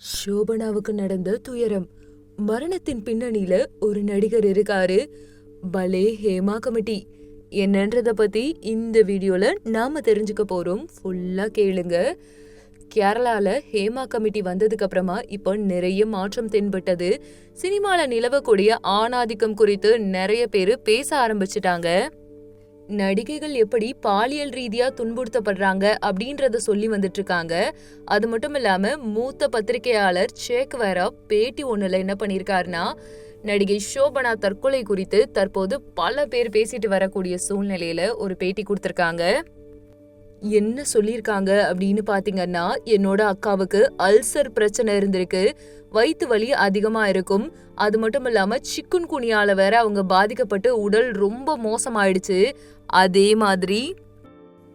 சோபனாவுக்கு நடந்த துயரம். மரணத்தின் பின்னணியில ஒரு நடிகர் இருக்காரு. பலே ஹேமா கமிட்டி. என்னன்றத பத்தி இந்த வீடியோல நாம தெரிஞ்சுக்க போறோம். ஃபுல்லா கேளுங்க. கேரளால ஹேமா கமிட்டி வந்ததுக்கு அப்புறமா இப்போ நிறைய மாற்றம் தென்பட்டது. சினிமால நிலவக்கூடிய ஆணாதிக்கம் குறித்து நிறைய பேரு பேச ஆரம்பிச்சிட்டாங்க. நடிகைகள் எப்படி பாலியல் ரீதியா துன்புறுத்தப்படுறாங்க அப்படின்றத சொல்லி வந்துட்டு இருக்காங்க அது மட்டும் இல்லாம மூத்த பத்திரிகையாளர் ஷேக் வேரா பேட்டி ஒண்ணுல என்ன பண்ணிருக்காருன்னா நடிகை ஷோபனா தற்கொலை குறித்து தற்போது பல பேர் பேசிட்டு வரக்கூடிய சூழ்நிலையில ஒரு பேட்டி கொடுத்திருக்காங்க. என்ன சொல்லியிருக்காங்க அப்படின்னு பார்த்தீங்கன்னா என்னோட அக்காவுக்கு அல்சர் பிரச்சனை இருந்திருக்கு. வயிற்று வலி அதிகமா இருக்கும். அது மட்டும் இல்லாம சிக்குன் குனியால வேற அவங்க பாதிக்கப்பட்டு உடல் ரொம்ப மோசமாயிடுச்சு. அதே மாதிரி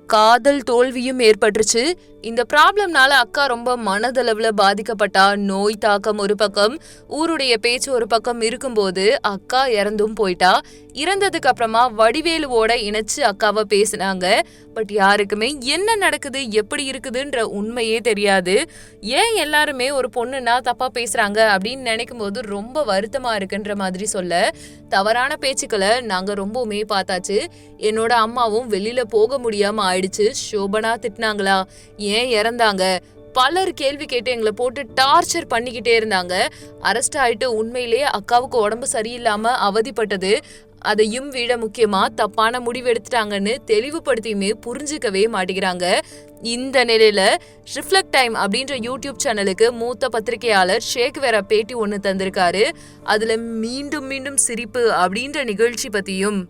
காதல் தோல்வியும் ஏற்பட்டுருச்சு. இந்த ப்ராப்ளம்னால அக்கா ரொம்ப மனதளவுல பாதிக்கப்பட்டா நோய் தாக்கம் ஒரு பக்கம் ஊருடைய பேச்சு ஒரு பக்கம் இருக்கும்போது அக்கா இறந்தும் போயிட்டா. இறந்ததுக்கு அப்புறமா வடிவேலுவோட இணைச்சு அக்காவை பேசினாங்க. பட் யாருக்குமே என்ன நடக்குது எப்படி இருக்குதுன்ற உண்மையே தெரியாது. ஏன் எல்லாருமே ஒரு பொண்ணுன்னா தப்பா பேசுறாங்க அப்படின்னு நினைக்கும் போது ரொம்ப வருத்தமா இருக்குன்ற மாதிரி சொல்ல தவறான பேச்சுக்களை நாங்க ரொம்பவுமே பார்த்தாச்சு. என்னோட அம்மாவும் வெளியில போக முடியாம ஆயிடுச்சு. சோபனா திட்டினாங்களா? ஏன் இறந்தாங்க? பலர் கேள்வி கேட்டு எங்களை போட்டு டார்ச்சர் பண்ணிக்கிட்டே இருந்தாங்க. அரெஸ்ட் ஆயிட்டு உண்மையிலேயே அக்காவுக்கு உடம்பு சரியில்லாம அவதிப்பட்டது. அதையும் விட முக்கியமா தப்பான முடிவு எடுத்துட்டாங்கன்னு தெளிவுபடுத்தியுமே புரிஞ்சுக்கவே மாட்டேங்கிறாங்க. இந்த நிலையில ரிஃப்ளெக்ட் டைம் அப்படின்ற யூடியூப் சேனலுக்கு மூத்த பத்திரிகையாளர் ஷேக் வேற பேட்டி ஒன்று தந்திருக்காரு. அதுல மீண்டும் மீண்டும் சிரிப்பு அப்படின்ற நிகழ்ச்சி பத்தியும்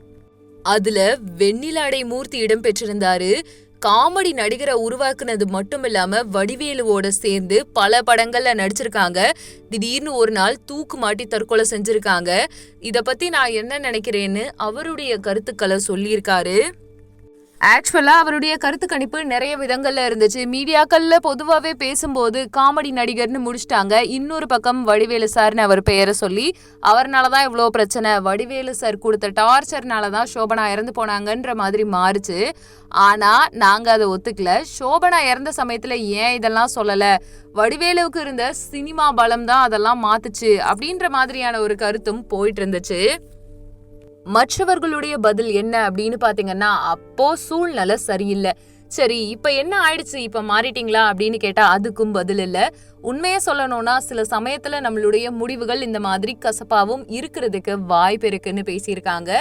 அதுல வெண்ணிலாடை மூர்த்தி இடம்பெற்றிருந்தாரு காமெடி நடிகரை உருவாக்குனது மட்டும் இல்லாம வடிவேலுவோட சேர்ந்து பல படங்கள்ல நடிச்சிருக்காங்க. திடீர்னு ஒரு நாள் தூக்கு மாட்டி தற்கொலை செஞ்சிருக்காங்க. இத பத்தி நான் என்ன நினைக்கிறேன்னு அவருடைய கருத்துக்களை சொல்லியிருக்காரு. ஆக்சுவலாக அவருடைய கருத்து கணிப்பு நிறைய விதங்களில் இருந்துச்சு. மீடியாக்களில் பொதுவாகவே பேசும்போது காமெடி நடிகர்னு முடிச்சிட்டாங்க. இன்னொரு பக்கம் வடிவேலு சார்னு அவர் பெயரை சொல்லி அவர்னால தான் இவ்வளோ பிரச்சனை வடிவேலு சார் கொடுத்த டார்ச்சர்னால தான் சோபனா இறந்து போனாங்கன்ற மாதிரி மாறுச்சு. ஆனால் நாங்கள் அதை ஒத்துக்கல. சோபனா இறந்த சமயத்தில் ஏன் இதெல்லாம் சொல்லலை? வடிவேலுவுக்கு இருந்த சினிமா பலம் தான் அதெல்லாம் மாத்துச்சு. அப்படின்ற மாதிரியான ஒரு கருத்தும் போயிட்டு இருந்துச்சு. மற்றவர்களுடைய பதில் என்ன அப்படின்னு பாத்தீங்கன்னா அப்போ சூழ்நிலை சரியில்லை. சரி இப்ப என்ன ஆயிடுச்சு? இப்ப மாறிட்டீங்களா? அப்படின்னு கேட்டா அதுக்கும் பதில் இல்ல. உண்மையை சொல்லணும்னா சில சமயத்துல நம்மளுடைய முடிவுகள் இந்த மாதிரி கசப்பாவும் இருக்கிறதுக்கு வாய்ப்பு இருக்குன்னு பேசியிருக்காங்க.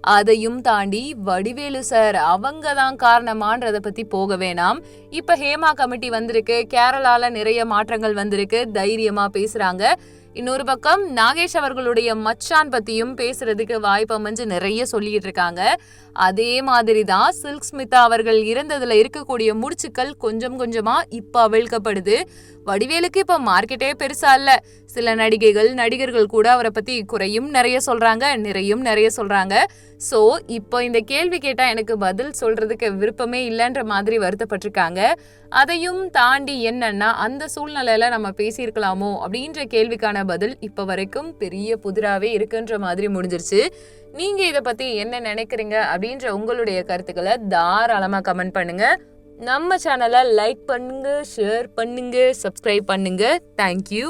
அதையும் தாண்டி வடிவேலு சார் அவங்க தான் காரணமான்றத பத்தி போக வேணாம். இப்ப ஹேமா கமிட்டி வந்திருக்கு கேரளால நிறைய மாற்றங்கள் வந்திருக்கு தைரியமா பேசுறாங்க. இன்னொரு பக்கம் நாகேஷ் அவர்களுடைய மச்சான் பத்தியும் பேசுறதுக்கு வாய்ப்பு அமைஞ்சு நிறைய சொல்லிட்டு இருக்காங்க. அதே மாதிரி தான் சில்க் ஸ்மிதா அவர்கள் இறந்ததுல இருக்கக்கூடிய முடிச்சுக்கள் கொஞ்சம் கொஞ்சமா இப்ப அவிழ்க்கப்படுது. வடிவேலுக்கு இப்ப மார்க்கெட்டே பெருசா இல்ல. சில நடிகைகள் நடிகர்கள் கூட அவரை பத்தி குறையும் நிறைய சொல்றாங்க நிறையும் நிறைய சொல்றாங்க. சோ இப்போ இந்த கேள்வி கேட்டா எனக்கு பதில் சொல்றதுக்கு விருப்பமே இல்லைன்ற மாதிரி வருத்தப்பட்டிருக்காங்க. அதையும் தாண்டி என்னன்னா அந்த சூழ்நிலையில நம்ம பேசியிருக்கலாமோ அப்படின்ற கேள்விக்கான பதில் இப்போ வரைக்கும் பெரிய புதிராகவே இருக்குன்ற மாதிரி முடிஞ்சிருச்சு. நீங்கள் இதை பற்றி என்ன நினைக்கிறீங்க அப்படின்ற உங்களுடைய கருத்துக்களை தாராளமாக கமெண்ட் பண்ணுங்க. நம்ம சேனலை லைக் பண்ணுங்க ஷேர் பண்ணுங்க சப்ஸ்கிரைப் பண்ணுங்க. தேங்க்யூ